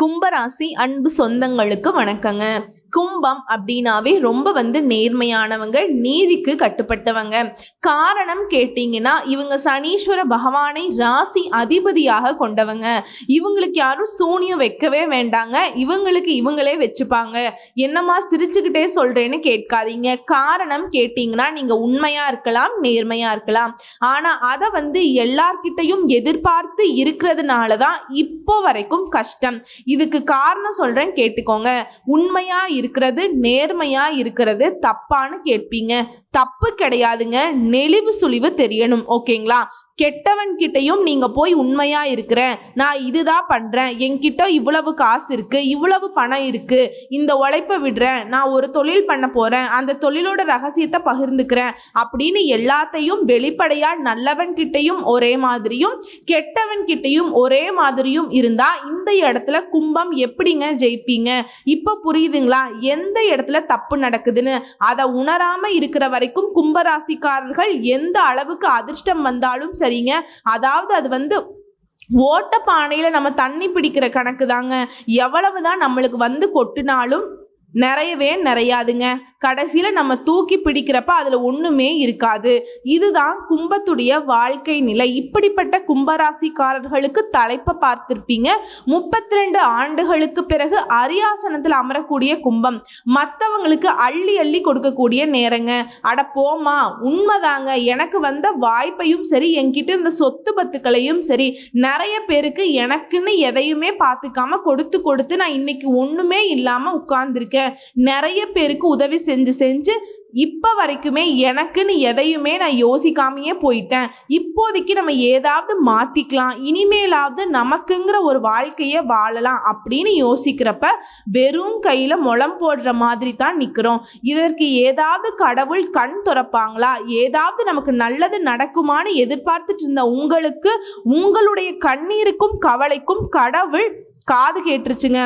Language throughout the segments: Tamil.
கும்பராசி அன்பு சொந்தங்களுக்கு வணக்கங்க. கும்பம் அப்படின்னாவே ரொம்ப வந்து நேர்மையானவங்க நீதிக்கு கட்டுப்பட்டவங்க. காரணம் கேட்டிங்கன்னா இவங்க சனீஸ்வர பகவானை ராசி அதிபதியாக கொண்டவங்க. இவங்களுக்கு யாரும் சூனியம் வைக்கவே வேண்டாங்க. இவங்களுக்கு இவங்களே வச்சுப்பாங்க. என்னம்மா சிரிச்சுக்கிட்டே சொல்கிறேன்னு கேட்காதீங்க. காரணம் கேட்டிங்கன்னா நீங்கள் உண்மையாக இருக்கலாம் நேர்மையாக இருக்கலாம். ஆனால் அதை வந்து எல்லார்கிட்டையும் எதிர்பார்த்து இருக்கிறதுனால தான் இப்போ வரைக்கும் கஷ்டம். இதுக்கு காரணம் சொல்கிறேன் கேட்டுக்கோங்க. உண்மையாக இருக்கிறது நேர்மையாக இருக்கிறது தப்பான்னு கேட்பீங்க. தப்பு கிடையாதுங்க. நெளிவு சுழிவு தெரியணும். ஓகேங்களா? கெட்டவன் கிட்டையும் நீங்கள் போய் உண்மையாக இருக்கிறேன் நான் இதுதான் பண்ணுறேன் என்கிட்ட இவ்வளவு காசு இருக்குது இவ்வளவு பணம் இருக்குது இந்த உழைப்பை விடுறேன். நான் ஒரு தொழில் பண்ண போகிறேன் அந்த தொழிலோட ரகசியத்தை பகிர்ந்துக்கிறேன். அப்படின்னு எல்லாத்தையும் வெளிப்படையாக நல்லவன் கிட்டையும் ஒரே மாதிரியும் கெட்டவன் கிட்டையும் ஒரே மாதிரியும் இருந்தால் இந்த இடத்துல கும்பம் எப்படிங்க ஜெயிப்பீங்க? இப்போ புரியுதுங்களா? எந்த இடத்துல தப்பு நடக்குதுன்னு? அதை உணராம இருக்கிற வரை வரைக்கும் கும்பராசிக்காரர்கள் எந்த அளவுக்கு அதிர்ஷ்டம் வந்தாலும் சரிங்க. அதாவது அது வந்து ஓட்ட பானையில் நம்ம தண்ணி பிடிக்கிற கணக்கு தாங்க எவ்வளவு தான் நம்மளுக்கு வந்து கொட்டினாலும் நிறையவே நிறையாதுங்க. கடைசியில் நம்ம தூக்கி பிடிக்கிறப்ப அதில் ஒன்றுமே இருக்காது. இதுதான் கும்பத்துடைய வாழ்க்கை நிலை. இப்படிப்பட்ட கும்பராசிக்காரர்களுக்கு தலைப்பை பார்த்துருப்பீங்க. முப்பத்தி ரெண்டு ஆண்டுகளுக்கு பிறகு அரியாசனத்தில் அமரக்கூடிய கும்பம். மற்றவங்களுக்கு அள்ளி அள்ளி கொடுக்கக்கூடிய நேரங்க. அட போமா உண்மைதாங்க. எனக்கு வந்த வாய்ப்பையும் சரி என்கிட்ட இருந்த சொத்து பத்துக்களையும் சரி நிறைய பேருக்கு எனக்குன்னு எதையுமே பார்த்துக்காம கொடுத்து கொடுத்து நான் இன்னைக்கு ஒன்றுமே இல்லாமல் உட்கார்ந்துருக்கேன். நிறைய பேருக்கு உதவி செஞ்சு செஞ்சு இப்போ வரைக்குமே எனக்குன்னு எதையுமே நான் யோசிக்காமையே போயிட்டேன். இப்போதைக்கு நம்ம ஏதாவது மாற்றிக்கலாம் இனிமேலாவது நமக்குங்கிற ஒரு வாழ்க்கையை வாழலாம் அப்படின்னு யோசிக்கிறப்ப வெறும் கையில் முளம் போடுற மாதிரி தான் நிற்கிறோம் இதற்கு ஏதாவது கடவுள் கண் துறப்பாங்களா? ஏதாவது நமக்கு நல்லது நடக்குமான்னு எதிர்பார்த்துட்டு இருந்த உங்களுக்கு உங்களுடைய கண்ணீருக்கும் கவலைக்கும் கடவுள் காது கேட்டுருச்சுங்க.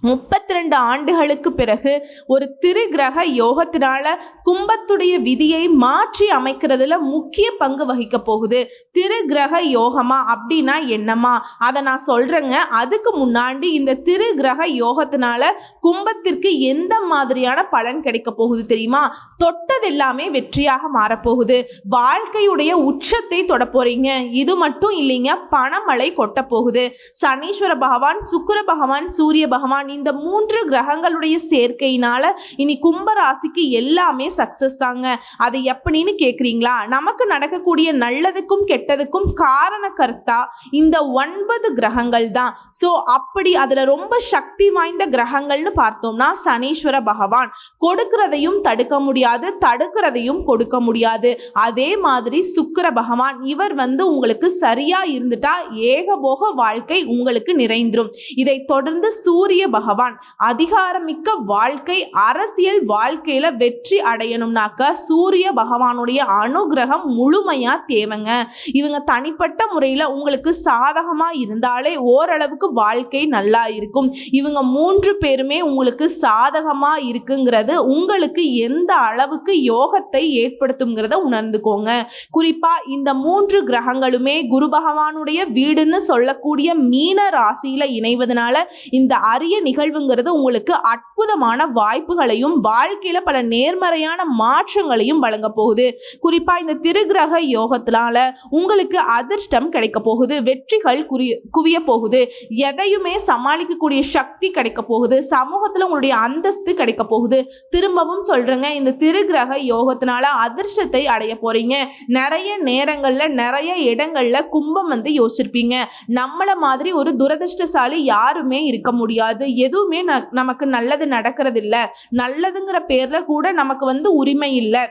முப்பத்தி ரெண்டு ஆண்டுகளுக்கு பிறகு ஒரு திருகிரக யோகத்தினால கும்பத்துடைய விதியை மாற்றி அமைக்கிறதுல முக்கிய பங்கு வகிக்க போகுது. திருகிரக யோகமா அப்படின்னா என்னமா அதை நான் சொல்கிறேங்க அதுக்கு முன்னாடி இந்த திருகிரக யோகத்தினால கும்பத்திற்கு எந்த மாதிரியான பலன் கிடைக்க போகுது தெரியுமா? தொட்டது எல்லாமே வெற்றியாக மாறப்போகுது வாழ்க்கையுடைய உச்சத்தை தொட போறீங்க. இது மட்டும் இல்லைங்க பணமழை கொட்ட போகுது. சனீஸ்வர பகவான் சுக்கிர பகவான் சூரிய பகவான் இந்த மூன்று கிரகங்களுடைய சேர்க்கையினால இனி கும்பராசிக்கு எல்லாமே சக்சஸ் தாங்க. அது எப்படின்னு கேட்குறீங்களா நமக்கு நடக்கக்கூடிய நல்லதுக்கும் கெட்டதுக்கும் காரண கர்த்தா இந்த ஒன்பது கிரகங்கள் தான். ஸோ அப்படி அதில் ரொம்ப சக்தி வாய்ந்த கிரகங்கள்னு பார்த்தோம்னா சனீஸ்வர பகவான். கொடுக்கிறதையும் தடுக்க முடியாது தடுக்கிறதையும் கொடுக்க முடியாது. அதே மாதிரி சுக்கர பகவான் இவர் வந்து உங்களுக்கு சரியா இருந்துட்டா ஏகபோக வாழ்க்கை உங்களுக்கு நிறைந்துடும் இதை தொடர்ந்து சூரிய பகவான். அதிகாரமிக்க வாழ்க்கை அரசியல் வாழ்க்கையில வெற்றி அடையணும்னாக்க சூரிய பகவானுடைய அனுகிரகம் முழுமையா தேவைங்க. இவங்க தனிப்பட்ட முறையில் உங்களுக்கு சாதகமா இருந்தாலே ஓரளவுக்கு வாழ்க்கை நல்லா இருக்கும். இவங்க மூன்று பேருமே உங்களுக்கு சாதகமா இருக்குங்கிறது உங்களுக்கு எந்த அளவுக்கு யோகத்தை ஏற்படுத்துங்கிறத உணர்ந்துக்கோங்க. குறிப்பா இந்த மூன்று கிரகங்களுமே குரு பகவானுடைய வீடுன்னு சொல்லக்கூடிய மீன ராசியில இணைவதனால இந்த அரிய நிகழ்வுங்கிறது உங்களுக்கு அற்புதமான வாய்ப்புகளையும் வாழ்க்கையில பல நேர்மறையான மாற்றங்களையும் வழங்க போகுது. குறிப்பா இந்த திருகிரக யோகத்தினால உங்களுக்கு அதிர்ஷ்டம் கிடைக்க போகுது. வெற்றிகள் குறி குவிய போகுது. எதையுமே சமாளிக்கக்கூடிய சக்தி கிடைக்க போகுது. சமூகத்துல உங்களுடைய அந்தஸ்து கிடைக்க போகுது. திரும்பவும் சொல்றேங்க இந்த திருகிரக யோகத்தினால அதிர்ஷ்டத்தை அடைய போறீங்க. நிறைய நேரங்கள்ல நிறைய இடங்கள்ல கும்பம் வந்து யோசிச்சிருப்பீங்க. நம்மள மாதிரி ஒரு துரதிர்ஷ்டசாலி யாருமே இருக்க முடியாது. எதுவுமே ந- நமக்கு நல்லது நடக்கிறது இல்லை நல்லதுங்கிற பேரில் கூட நமக்கு வந்து உரிமை இல்லை.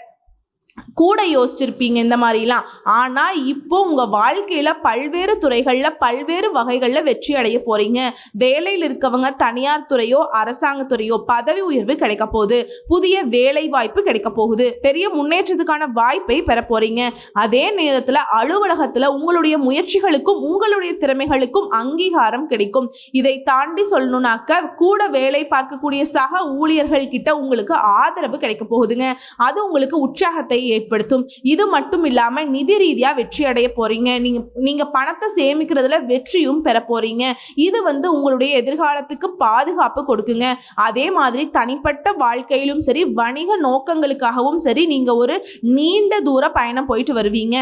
கூட யோசிச்சிருப்பீங்க இந்த மாதிரிலாம். ஆனால் இப்போ உங்கள் வாழ்க்கையில் பல்வேறு துறைகளில் பல்வேறு வகைகளில் வெற்றி அடைய போகிறீங்க வேலையில் இருக்கவங்க தனியார் துறையோ அரசாங்கத்துறையோ பதவி உயர்வு கிடைக்க போகுது. புதிய வேலை வாய்ப்பு கிடைக்க போகுது. பெரிய முன்னேற்றத்துக்கான வாய்ப்பை பெற போகிறீங்க அதே நேரத்தில் அலுவலகத்தில் உங்களுடைய முயற்சிகளுக்கும் உங்களுடைய திறமைகளுக்கும் அங்கீகாரம் கிடைக்கும். இதை தாண்டி சொல்லணும்னாக்க கூட வேலை பார்க்கக்கூடிய சக ஊழியர்கள் கிட்ட உங்களுக்கு ஆதரவு கிடைக்க போகுதுங்க. அது உங்களுக்கு உற்சாகத்தை ஏற்படுத்தும். இது மட்டும் இல்லாம நிதி ரீதியா வெற்றி அடைய போறீங்க. நீங்க நீங்க பணத்தை சேமிக்கிறதுல வெற்றியும் பெற போறீங்க. இது வந்து உங்களுடைய எதிர்காலத்துக்கு பாதுகாப்பு கொடுக்குங்க. அதே மாதிரி தனிப்பட்ட வாழ்க்கையிலும் சரி வணிக நோக்கங்களுக்காகவும் சரி நீங்க ஒரு நீண்ட தூர பயணம் போயிட்டு வருவீங்க.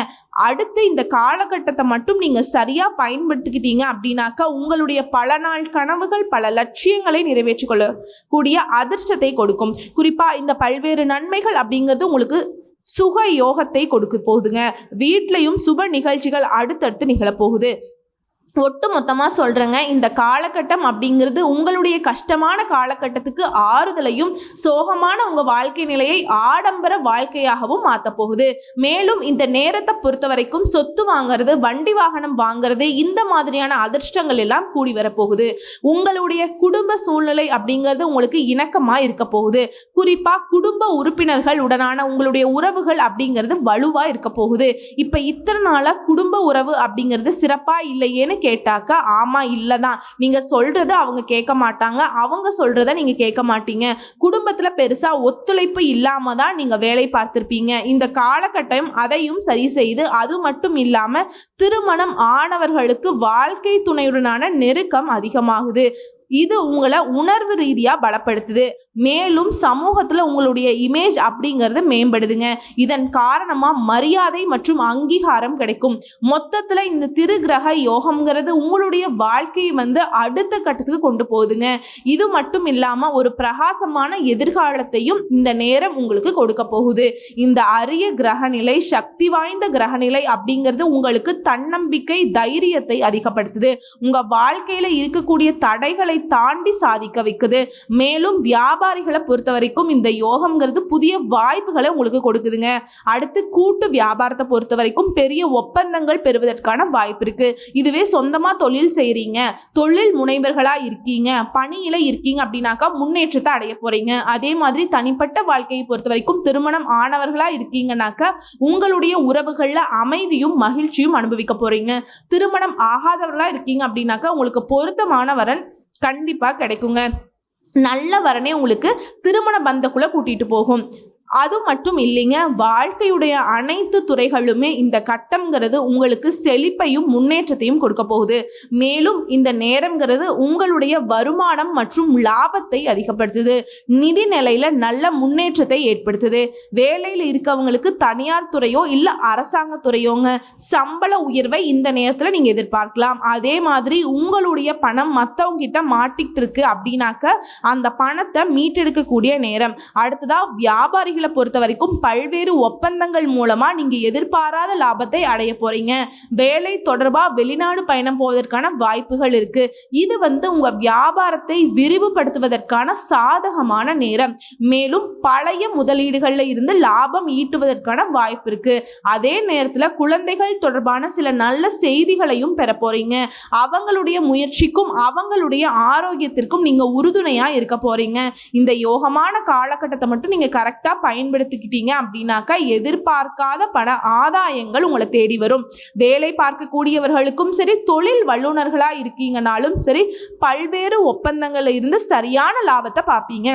அடுத்து இந்த காலகட்டத்தை மட்டும் நீங்க சரியா பயன்படுத்திக்கிட்டீங்க அப்படின்னாக்கா உங்களுடைய பல நாள் கனவுகள் பல லட்சியங்களை நிறைவேற்றிக் கொள்ளக்கூடிய அதிர்ஷ்டத்தை கொடுக்கும். குறிப்பா இந்த பல்வேறு நன்மைகள் அப்படிங்கிறது உங்களுக்கு சுக யோகத்தை கொடுக்க போகுதுங்க. வீட்லையும் சுப நிகழ்ச்சிகள் அடுத்தடுத்து நிகழப்போகுது. ஒட்டு மொத்தமாக சொல்கிறேங்க இந்த காலகட்டம் அப்படிங்கிறது உங்களுடைய கஷ்டமான காலகட்டத்துக்கு ஆறுதலையும் சோகமான உங்கள் வாழ்க்கை நிலையை ஆடம்பர வாழ்க்கையாகவும் மாற்றப் போகுது. மேலும் இந்த நேரத்தை பொறுத்த வரைக்கும் சொத்து வாங்குறது வண்டி வாகனம் வாங்குறது இந்த மாதிரியான அதிர்ஷ்டங்கள் எல்லாம் கூடி வரப்போகுது உங்களுடைய குடும்ப சூழ்நிலை அப்படிங்கிறது உங்களுக்கு இணக்கமாக இருக்க போகுது. குறிப்பாக குடும்ப உறுப்பினர்கள் உடனான உங்களுடைய உறவுகள் அப்படிங்கிறது வலுவாக இருக்க போகுது. இப்போ இத்தனை நாளாக குடும்ப உறவு அப்படிங்கிறது சிறப்பாக இல்லையேன்னு கேட்டாக்கா ஆமாம் இல்லை தான் நீங்கள் சொல்கிறத அவங்க கேட்க மாட்டாங்க. அவங்க சொல்கிறத நீங்கள் கேட்க மாட்டீங்க. குடும்பத்தில் பெருசாக ஒத்துழைப்பு இல்லாமல் தான் நீங்கள் வேலை பார்த்துருப்பீங்க. இந்த காலகட்டம் அதையும் சரி செய்து அது மட்டும் இல்லாமல் திருமணம் ஆனவர்களுக்கு வாழ்க்கை துணையுடனான நெருக்கம் அதிகமாகுது. இது உங்களை உணர்வு ரீதியாக பலப்படுத்துது. மேலும் சமூகத்தில் உங்களுடைய இமேஜ் அப்படிங்கிறது மேம்படுதுங்க. இதன் காரணமாக மரியாதை மற்றும் அங்கீகாரம் கிடைக்கும். மொத்தத்தில் இந்த திருகிரக யோகம்ங்கிறது உங்களுடைய வாழ்க்கையை வந்து அடுத்த கட்டத்துக்கு கொண்டு போகுதுங்க. இது மட்டும் இல்லாமல் ஒரு பிரகாசமான எதிர்காலத்தையும் இந்த நேரம் உங்களுக்கு கொடுக்க போகுது. இந்த அரிய கிரகநிலை சக்தி வாய்ந்த கிரகநிலை அப்படிங்கிறது உங்களுக்கு தன்னம்பிக்கை தைரியத்தை அதிகப்படுத்துது. உங்கள் வாழ்க்கையில் இருக்கக்கூடிய தடைகளை தாண்டி சாதிக்க வைக்குது. மேலும் வியாபாரிகளை பொறுத்த வரைக்கும் இந்த யோகம்ங்கிறது புதிய வாய்ப்புகளை உங்களுக்கு கொடுக்குதுங்க. அடுத்து கூட்டு வியாபாரத்தை பொறுத்த வரைக்கும் பெரிய ஒப்பந்தங்கள் பெறுவதற்கான வாய்ப்பு இருக்கு. இதுவே சொந்தமா தொழில் செய்கிறீங்க தொழில் முனைவர்களா இருக்கீங்க. பணியில இருக்கீங்க அப்படின்னாக்கா முன்னேற்றத்தை அடைய போறீங்க. அதே மாதிரி தனிப்பட்ட வாழ்க்கையை பொறுத்த வரைக்கும் திருமணம் ஆனவர்களா இருக்கீங்கன்னாக்கா உங்களுடைய உறவுகள்ல அமைதியும் மகிழ்ச்சியும் அனுபவிக்க போறீங்க. திருமணம் ஆகாதவர்களா இருக்கீங்க அப்படின்னாக்கா உங்களுக்கு பொருத்தமானவரன் கண்டிப்பாக கிடைக்குங்க. நல்ல வரனே உங்களுக்கு திருமண பந்தக்குள்ளே கூட்டிகிட்டு போகும். அது மட்டும் இல்லைங்க வாழ்க்கையுடைய அனைத்து துறைகளுமே இந்த கட்டம்ங்கிறது உங்களுக்கு செழிப்பையும் முன்னேற்றத்தையும் கொடுக்க போகுது. மேலும் இந்த நேரம்ங்கிறது உங்களுடைய வருமானம் மற்றும் லாபத்தை அதிகப்படுத்துது. நிதி நிலையில நல்ல முன்னேற்றத்தை ஏற்படுத்துது. வேலையில் இருக்கவங்களுக்கு தனியார் துறையோ இல்லை அரசாங்க துறையோங்க சம்பள உயர்வை இந்த நேரத்தில் நீங்கள் எதிர்பார்க்கலாம். அதே மாதிரி உங்களுடைய பணம் மற்றவங்க கிட்ட மாட்டிக்கிட்டு இருக்கு அப்படின்னாக்க அந்த பணத்தை மீட்டெடுக்கக்கூடிய நேரம். அடுத்ததா வியாபாரிகள் பொறுத்த வரைக்கும் பல்வேறு ஒப்பந்தங்கள் மூலமாக நீங்கள் எதிர்பாராத லாபத்தை அடைய போகிறீங்க வேலை தொடர்பாக வெளிநாடு பயணம் போவதற்கான வாய்ப்புகள் இருக்குது இது வந்து உங்கள் வியாபாரத்தை விரிவுபடுத்துவதற்கான சாதகமான நேரம். மேலும் பழைய முதலீடுகளில் இருந்து லாபம் ஈட்டுவதற்கான வாய்ப்பு இருக்குது அதே நேரத்தில் குழந்தைகள் தொடர்பான சில நல்ல செய்திகளையும் பெற போகிறீங்க அவங்களுடைய முயற்சிக்கும் அவங்களுடைய ஆரோக்கியத்திற்கும் நீங்கள் உறுதுணையாக இருக்க போகிறீங்க இந்த யோகமான காலகட்டத்தை மட்டும் நீங்கள் கரெக்டாக பயன்படுத்திக்கிட்டீங்க அப்படின்னாக்கா எதிர்பார்க்காத பண ஆதாயங்கள் உங்களை தேடி வரும். வேலை பார்க்கக்கூடியவர்களுக்கும் சரி தொழில் வல்லுநர்களாக இருக்கீங்கனாலும் சரி பல்வேறு ஒப்பந்தங்களில் இருந்து சரியான லாபத்தை பார்ப்பீங்க.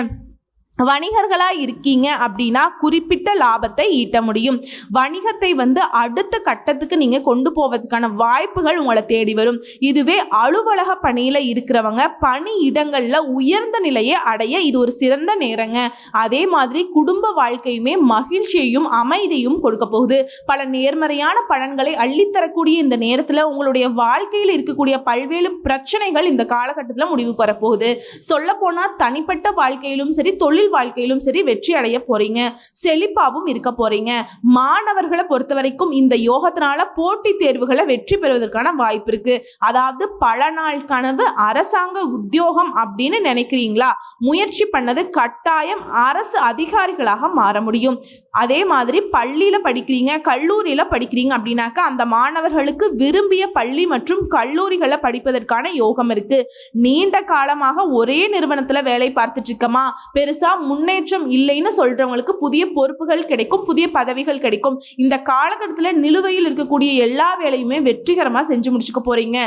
வணிகர்களாக இருக்கீங்க அப்படின்னா குறிப்பிட்ட லாபத்தை ஈட்ட முடியும். வணிகத்தை வந்து அடுத்த கட்டத்துக்கு நீங்கள் கொண்டு போவதற்கான வாய்ப்புகள் உங்களை தேடி வரும். இதுவே அலுவலக பணியில் இருக்கிறவங்க பணி இடங்களில் உயர்ந்த நிலையை அடைய இது ஒரு சிறந்த நேரங்க. அதே மாதிரி குடும்ப வாழ்க்கையுமே மகிழ்ச்சியையும் அமைதியும் கொடுக்க போகுது. பல நேர்மறையான பலன்களை அள்ளித்தரக்கூடிய இந்த நேரத்தில் உங்களுடைய வாழ்க்கையில் இருக்கக்கூடிய பல்வேறு பிரச்சனைகள் இந்த காலகட்டத்தில் முடிவுக்கு வரப்போகுது. சொல்லப்போனால் தனிப்பட்ட வாழ்க்கையிலும் சரி தொழில் வாழ்க்கையிலும் சரி வெற்றி அடைய போறீங்க. செழிப்பாகவும் இருக்க போறீங்க. மாணவர்களை பொறுத்த வரைக்கும் இந்த யோகத்தினால போட்டித் தேர்வுகளை வெற்றி பெறுவதற்கான வாய்ப்பு இருக்கு. அதாவது பல நாள் கனவு அரசாங்க உத்தியோகம் அப்படின்னு நினைக்கிறீங்களா? முயற்சி பண்ணது கட்டாயம் அரசு அதிகாரிகளாக மாற முடியும். அதே மாதிரி பள்ளியில படிக்கிறீங்க கல்லூரியில படிக்கிறீங்க அப்படின்னாக்கா அந்த மாணவர்களுக்கு விரும்பிய பள்ளி மற்றும் கல்லூரிகளை படிப்பதற்கான யோகம் இருக்கு. நீண்ட காலமாக ஒரே நிறுவனத்துல வேலை பார்த்துட்டு இருக்கமா? பெருசா முன்னேற்றம் இல்லைன்னு சொல்றவங்களுக்கு புதிய பொறுப்புகள் கிடைக்கும் புதிய பதவிகள் கிடைக்கும். இந்த காலகட்டத்தில் நிலுவையில் இருக்கக்கூடிய எல்லா வேலையுமே வெற்றிகரமாக செஞ்சு முடிச்சுக்க போறீங்க.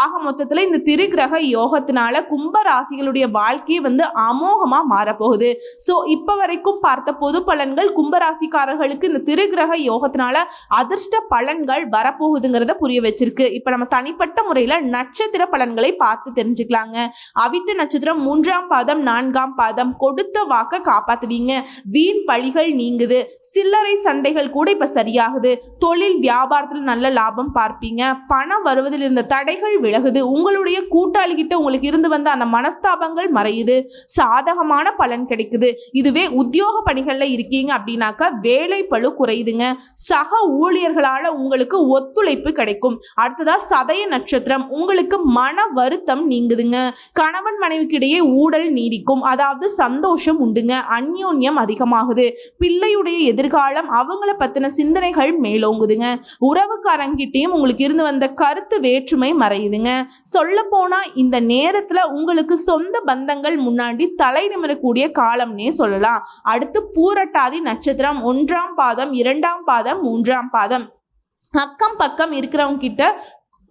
ஆக மொத்தத்தில் இந்த திருகிரக யோகத்தினால கும்ப ராசிகளுடைய வாழ்க்கையை வந்து அமோகமாக மாறப்போகுது. ஸோ இப்போ வரைக்கும் பார்த்த பொது பலன்கள் கும்பராசிக்காரர்களுக்கு இந்த திருகிரக யோகத்தினால அதிர்ஷ்ட பலன்கள் வரப்போகுதுங்கிறத புரிய வச்சிருக்கு. இப்போ நம்ம தனிப்பட்ட முறையில் நட்சத்திர பலன்களை பார்த்து தெரிஞ்சுக்கலாங்க. அவிட்ட நட்சத்திரம் மூன்றாம் பாதம் நான்காம் பாதம் கொடுத்த வாக்க காப்பாத்துவீங்க. வீண் பழிகள் நீங்குது. சில்லறை சண்டைகள் கூட இப்ப சரியாகுது. தொழில் வியாபாரத்தில் நல்ல லாபம் பார்ப்பீங்க. பணம் வருவதில் இருந்த தடைகள் விலகுது. உங்களுடைய கூட்டாளி கிட்ட உங்களுக்கு இருந்து வந்த அந்த மனஸ்தாபங்கள் மறையுது. சாதகமான பலன் கிடைக்குது. இதுவே உத்தியோக பணிகள்ல இருக்கீங்க அப்படின்னாக்கா வேலை பளு குறையுதுங்க. சக ஊழியர்களால உங்களுக்கு ஒத்துழைப்பு கிடைக்கும். அடுத்ததா சதய நட்சத்திரம். உங்களுக்கு மன வருத்தம் நீங்குதுங்க. கணவன் மனைவிக்கு இடையே ஊடல் நீடிக்கும். அதாவது சந்தோஷம் உண்டுங்க. அந்யோன்யம் அதிகமாகுது. பிள்ளையுடைய எதிர்காலம் அவங்கள பத்தின சிந்தனைகள் மேலோங்குதுங்க. உறவுக்காரங்கிட்டையும் உங்களுக்கு இருந்து வந்த கருத்து வேற்றுமை மறையுதுங்க. சொல்ல போனா இந்த நேரத்துல உங்களுக்கு சொந்த பந்தங்கள் முன்னாடி தலை நிமிரக்கூடிய காலம்னே சொல்லலாம். அடுத்து பூரட்டாதி நட்சத்திரம் ஒன்றாம் பாதம் இரண்டாம் பாதம் மூன்றாம் பாதம். அக்கம் பக்கம் இருக்கிறவங்க கிட்ட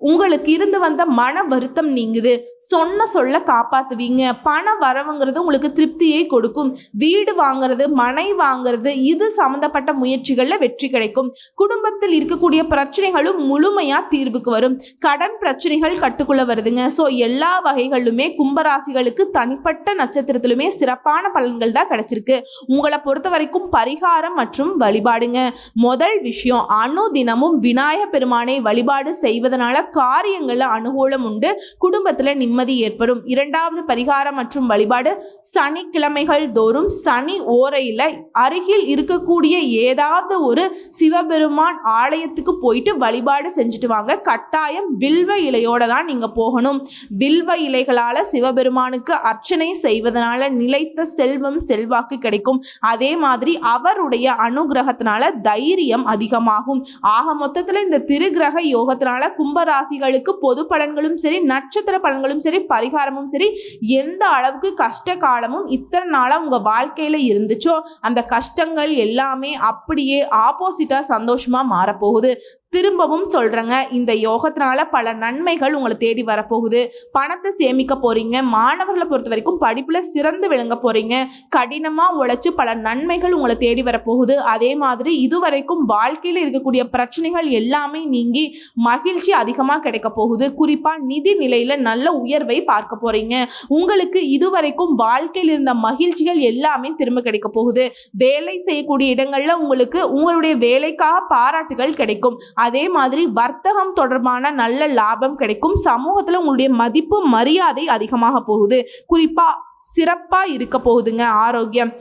உங்களுக்கு இருந்து வந்த மன வருத்தம் நீங்குது. சொன்ன சொல்ல காப்பாத்துவீங்க. பண வரவுங்கிறது உங்களுக்கு திருப்தியை கொடுக்கும். வீடு வாங்குறது மனை வாங்குறது இது சம்மந்தப்பட்ட முயற்சிகளில் வெற்றி கிடைக்கும். குடும்பத்தில் இருக்கக்கூடிய பிரச்சனைகளும் முழுமையாக தீர்வுக்கு வரும். கடன் பிரச்சனைகள் கட்டுக்குள்ள வருதுங்க. ஸோ எல்லா வகைகளிலுமே கும்பராசிகளுக்கு தனிப்பட்ட நட்சத்திரத்திலுமே சிறப்பான பலன்கள் தான் கிடைச்சிருக்கு. உங்களை பொறுத்த வரைக்கும் பரிகாரம் மற்றும் வழிபாடுங்க. முதல் விஷயம் அணு தினமும் விநாயக பெருமானை வழிபாடு செய்வதனால காரியங்களில் அனுகூலம் உண்டு. குடும்பத்தில் நிம்மதி ஏற்படும். இரண்டாவது பரிகாரம் மற்றும் வழிபாடு சனிக்கிழமைகள் தோறும் சனி ஓரையில் அருகில் இருக்கக்கூடிய ஏதாவது ஒரு சிவபெருமான் ஆலயத்துக்கு போயிட்டு வழிபாடு செஞ்சுட்டு வாங்க. கட்டாயம் வில்வ இலையோட தான் நீங்கள் போகணும். வில்வ இலைகளால் சிவபெருமானுக்கு அர்ச்சனை செய்வதனால நிலைத்த செல்வம் செல்வாக்கு கிடைக்கும். அதே மாதிரி அவருடைய அனுகிரகத்தினால தைரியம் அதிகமாகும். ஆக மொத்தத்தில் இந்த திருகிரக யோகத்தினால ராசிகளுக்கு பொது பலன்களும் சரி நட்சத்திர பலன்களும் சரி பரிகாரமும் சரி எந்த அளவுக்கு கஷ்ட காலமும் இத்தனை நாளாக உங்கள் வாழ்க்கையில் இருந்துச்சோ அந்த கஷ்டங்கள் எல்லாமே அப்படியே ஆப்போசிட்டாக சந்தோஷமாக மாறப்போகுது. திரும்பவும் சொல்கிறேங்க இந்த யோகத்தினால பல நன்மைகள் உங்களை தேடி வரப்போகுது. பணத்தை சேமிக்க போகிறீங்க மாணவர்களை பொறுத்த வரைக்கும் படிப்பில் சிறந்து விளங்க போகிறீங்க கடினமாக உழைச்சி பல நன்மைகள் உங்களை தேடி வரப்போகுது. அதே மாதிரி இதுவரைக்கும் வாழ்க்கையில் இருக்கக்கூடிய பிரச்சனைகள் எல்லாமே நீங்கி மகிழ்ச்சி அதிகமாக கிடைக்க போகுது. குறிப்பாக நிதி நிலையில் நல்ல உயர்வை பார்க்க போகிறீங்க உங்களுக்கு இதுவரைக்கும் வாழ்க்கையில் இருந்த மகிழ்ச்சிகள் எல்லாமே திரும்ப கிடைக்க போகுது. வேலை செய்யக்கூடிய இடங்களில் உங்களுக்கு உங்களுடைய வேலைக்காக பாராட்டுகள் கிடைக்கும். அதே மாதிரி வர்த்தகம் தொடர்பான நல்ல லாபம் கிடைக்கும். சமூகத்தில் உங்களுடைய மதிப்பு மரியாதை அதிகமாக போகுது. குறிப்பாக சிறப்பாக இருக்க போகுதுங்க. ஆரோக்கியம்.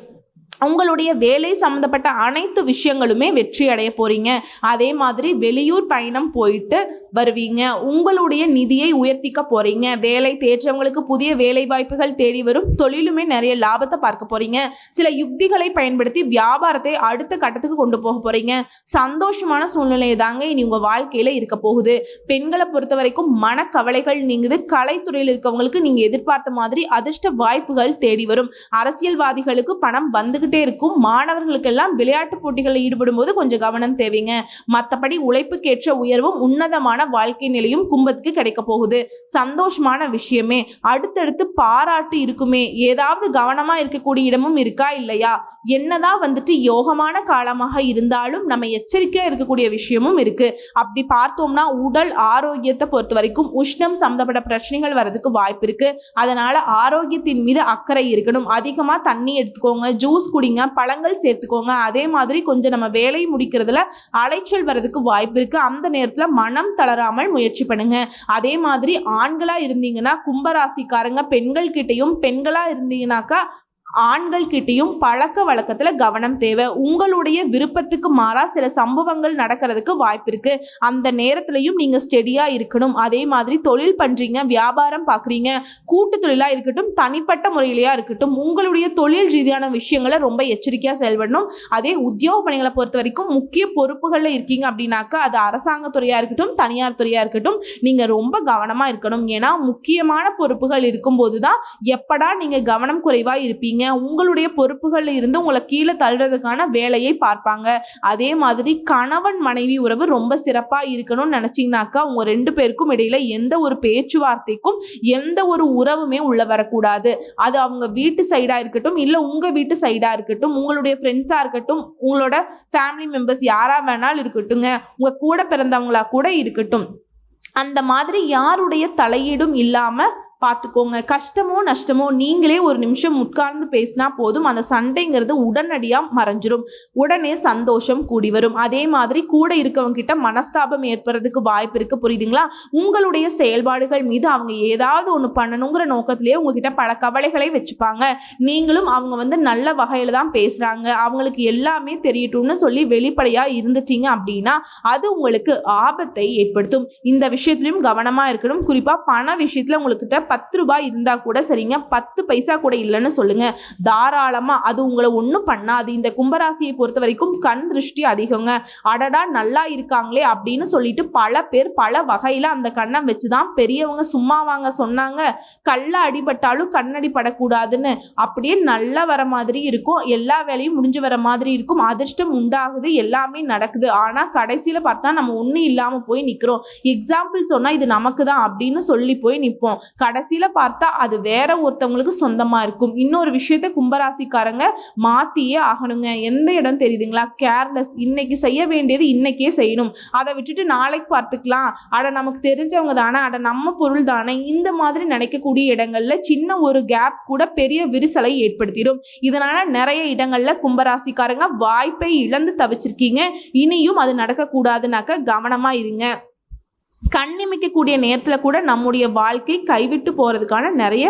உங்களுடைய வேலை சம்மந்தப்பட்ட அனைத்து விஷயங்களுமே வெற்றி அடைய போகிறீங்க அதே மாதிரி வெளியூர் பயணம் போயிட்டு வருவீங்க. உங்களுடைய நிதியை உயர்த்திக்க போகிறீங்க வேலை தேற்றவங்களுக்கு புதிய வேலை வாய்ப்புகள் தேடி வரும். தொழிலுமே நிறைய லாபத்தை பார்க்க போகிறீங்க சில யுக்திகளை பயன்படுத்தி வியாபாரத்தை அடுத்த கட்டத்துக்கு கொண்டு போக போகிறீங்க சந்தோஷமான சூழ்நிலை தாங்க இனி உங்கள் வாழ்க்கையில் இருக்க போகுது. பெண்களை பொறுத்த வரைக்கும் மனக்கவலைகள் நீங்குது. கலைத்துறையில் இருக்கவங்களுக்கு நீங்கள் எதிர்பார்த்த மாதிரி அதிர்ஷ்ட வாய்ப்புகள் தேடி வரும். அரசியல்வாதிகளுக்கு பணம் வந்துகிட்டு இருக்கும். மாணவர்களுக்கெல்லாம் விளையாட்டு போட்டிகளில் ஈடுபடும் போது கொஞ்சம் கவனம் தேவைங்க. மற்றபடி உழைப்புக்கேற்ற உயர்வும் உன்னதமான வாழ்க்கை நிலையும் கும்பத்துக்கு கிடைக்க போகுது. சந்தோஷமான விஷயமே. அடுத்தடுத்து பாராட்டு இருக்குமே. ஏதாவது கவனமா இருக்கக்கூடிய இடமும் இருக்கா இல்லையா? என்னதான் வந்துட்டு யோகமான காலமாக இருந்தாலும் நம்ம எச்சரிக்கையா இருக்கக்கூடிய விஷயமும் இருக்கு. அப்படி பார்த்தோம்னா உடல் ஆரோக்கியத்தை பொறுத்த வரைக்கும் உஷ்ணம் சம்மந்தப்பட்ட பிரச்சனைகள் வர்றதுக்கு வாய்ப்பு இருக்கு. அதனால ஆரோக்கியத்தின் மீது அக்கறை இருக்கணும். அதிகமா தண்ணி எடுத்துக்கோங்க. ஜூஸ் குடிங்க பழங்கள் சேர்த்துக்கோங்க. அதே மாதிரி கொஞ்சம் நம்ம வேலை முடிக்கிறதுல அலைச்சல் வர்றதுக்கு வாய்ப்பு இருக்கு. அந்த நேரத்துல மனம் தளராமல் முயற்சி பண்ணுங்க. அதே மாதிரி ஆண்களா இருந்தீங்கன்னா கும்பராசிக்காரங்க பெண்கள் கிட்டையும் பெண்களா இருந்தீங்கன்னாக்கா ஆண்கள் கிட்டேயும் பழக்க வழக்கத்தில் கவனம் தேவை. உங்களுடைய விருப்பத்துக்கு மாறா சில சம்பவங்கள் நடக்கிறதுக்கு வாய்ப்பு இருக்கு. அந்த நேரத்திலையும் நீங்கள் ஸ்டெடியாக இருக்கணும். அதே மாதிரி தொழில் பண்ணுறீங்க வியாபாரம் பார்க்குறீங்க கூட்டு தொழிலாக இருக்கட்டும் தனிப்பட்ட முறையிலையா இருக்கட்டும் உங்களுடைய தொழில் ரீதியான விஷயங்களை ரொம்ப எச்சரிக்கையாக செயல்படணும். அதே உத்தியோக பணிகளை பொறுத்த வரைக்கும் முக்கிய பொறுப்புகளில் இருக்கீங்க அப்படின்னாக்கா அது அரசாங்க துறையா இருக்கட்டும் தனியார் துறையாக இருக்கட்டும் நீங்கள் ரொம்ப கவனமாக இருக்கணும். ஏன்னா முக்கியமான பொறுப்புகள் இருக்கும்போது தான் எப்படா நீங்கள் கவனம் குறைவாக இருப்பீங்க. இருக்கீங்க உங்களுடைய பொறுப்புகளில் இருந்து உங்களை கீழே தள்ளுறதுக்கான வேலையை பார்ப்பாங்க. அதே மாதிரி கணவன் மனைவி உறவு ரொம்ப சிறப்பாக இருக்கணும்னு நினச்சிங்கனாக்கா உங்கள் ரெண்டு பேருக்கும் இடையில எந்த ஒரு பேச்சுவார்த்தைக்கும் எந்த ஒரு உறவுமே உள்ள வரக்கூடாது. அது அவங்க வீட்டு சைடாக இருக்கட்டும் இல்லை உங்கள் வீட்டு சைடாக இருக்கட்டும் உங்களுடைய ஃப்ரெண்ட்ஸாக இருக்கட்டும் உங்களோட ஃபேமிலி மெம்பர்ஸ் யாராக வேணாலும் இருக்கட்டுங்க. உங்கள் கூட பிறந்தவங்களா கூட இருக்கட்டும். அந்த மாதிரி யாருடைய தலையீடும் இல்லாமல் பார்த்துக்கோங்க கஷ்டமோ நஷ்டமோ நீங்களே ஒரு நிமிஷம் உட்கார்ந்து பேசினா போதும். அந்த சண்டைங்கிறது உடனடியாக மறைஞ்சிரும். உடனே சந்தோஷம் கூடி வரும். அதே மாதிரி கூட இருக்கவங்க கிட்ட மனஸ்தாபம் ஏற்படுறதுக்கு வாய்ப்பு இருக்கு. புரியுதுங்களா? உங்களுடைய செயல்பாடுகள் மீது அவங்க ஏதாவது ஒன்று பண்ணணுங்கிற நோக்கத்திலேயே உங்ககிட்ட பல கவலைகளை வச்சுப்பாங்க. நீங்களும் அவங்க வந்து நல்ல வகையில் தான் பேசுகிறாங்க அவங்களுக்கு எல்லாமே தெரியட்டும்னு சொல்லி வெளிப்படையாக இருந்துட்டீங்க அப்படின்னா அது உங்களுக்கு ஆபத்தை ஏற்படுத்தும். இந்த விஷயத்துலையும் கவனமாக இருக்கணும். குறிப்பாக பண விஷயத்தில் உங்கள்கிட்ட பத்து ரூபாய் இருந்தால் கூட சரிங்க பத்து பைசா கூட இல்லைன்னு சொல்லுங்க. தாராளமாக அது உங்களை ஒன்றும் பண்ணாது. இந்த கும்பராசியை பொறுத்த வரைக்கும் கண் திருஷ்டி அதிகங்க. அடடா நல்லா இருக்காங்களே அப்படின்னு சொல்லிட்டு பல பேர் பல வகையில் அந்த கண்ணை வச்சு தான் பெரியவங்க சும்மா வாங்க சொன்னாங்க. கல்ல அடிபட்டாலும் கண்ணடி படக்கூடாதுன்னு அப்படியே நல்லா வர மாதிரி இருக்கும். எல்லா வேலையும் முடிஞ்சு வர மாதிரி இருக்கும். அதிர்ஷ்டம் உண்டாகுது. எல்லாமே நடக்குது. ஆனால் கடைசியில் பார்த்தா நம்ம ஒன்றும் இல்லாமல் போய் நிற்கிறோம் எக்ஸாம்பிள் சொன்னால் இது நமக்கு தான் அப்படின்னு சொல்லி போய் நிற்போம் கடை கடைசியில் பார்த்தா அது வேற ஒருத்தவங்களுக்கு சொந்தமாக இருக்கும். இன்னொரு விஷயத்த கும்பராசிக்காரங்க மாற்றியே ஆகணுங்க. எந்த இடம் தெரியுதுங்களா? கேர்லெஸ் இன்னைக்கு செய்ய வேண்டியது இன்னைக்கே செய்யணும். அதை விட்டுட்டு நாளைக்கு பார்த்துக்கலாம். அட நமக்கு தெரிஞ்சவங்க தானே. அட நம்ம பொருள் தானே. இந்த மாதிரி நினைக்கக்கூடிய இடங்கள்ல சின்ன ஒரு கேப் கூட பெரிய விரிசலை ஏற்படுத்திடும். இதனால நிறைய இடங்கள்ல கும்பராசிக்காரங்க வாய்ப்பை இழந்து தவிச்சிருக்கீங்க. இனியும் அது நடக்கக்கூடாதுனாக்க கவனமா இருங்க. கண்ணிமிக்கக்கூடிய நேரத்தில் கூட நம்முடைய வாழ்க்கை கைவிட்டு போகிறதுக்கான நிறைய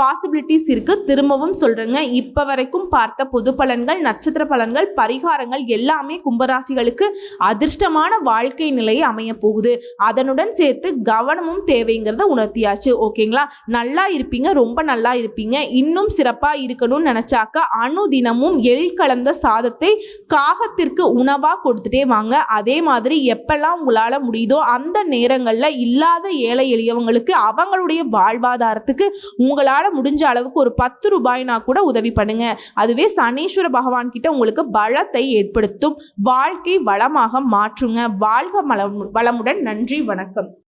பாசிபிலிட்டிஸ் இருக்கு. திரும்பவும் சொல்கிறேங்க இப்போ வரைக்கும் பார்த்த பொது பலன்கள் நட்சத்திர பலன்கள் பரிகாரங்கள் எல்லாமே கும்பராசிகளுக்கு அதிர்ஷ்டமான வாழ்க்கை நிலையை அமைய போகுது. அதனுடன் சேர்த்து கவனமும் தேவைங்கிறத உணர்த்தியாச்சு. ஓகேங்களா? நல்லா இருப்பீங்க. ரொம்ப நல்லா இருப்பீங்க. இன்னும் சிறப்பாக இருக்கணும்னு நினச்சாக்க அணுதினமும் எள் கலந்த சாதத்தை காகத்திற்கு உணவாக கொடுத்துட்டே வாங்க. அதே மாதிரி எப்பெல்லாம் உங்களால் முடியுதோ அந்த நேரங்களில் இல்லாத ஏழை எளியவங்களுக்கு அவங்களுடைய வாழ்வாதாரத்துக்கு உங்களால் உங்களால் முடிஞ்ச அளவுக்கு ஒரு பத்து ரூபாய்னா கூட உதவி பண்ணுங்க. அதுவே சனீஸ்வர பகவான் கிட்ட உங்களுக்கு பலத்தை ஏற்படுத்தும். வாழ்க்கை வளமாக மாற்றுங்க. வாழ்க வளமுடன். நன்றி வணக்கம்.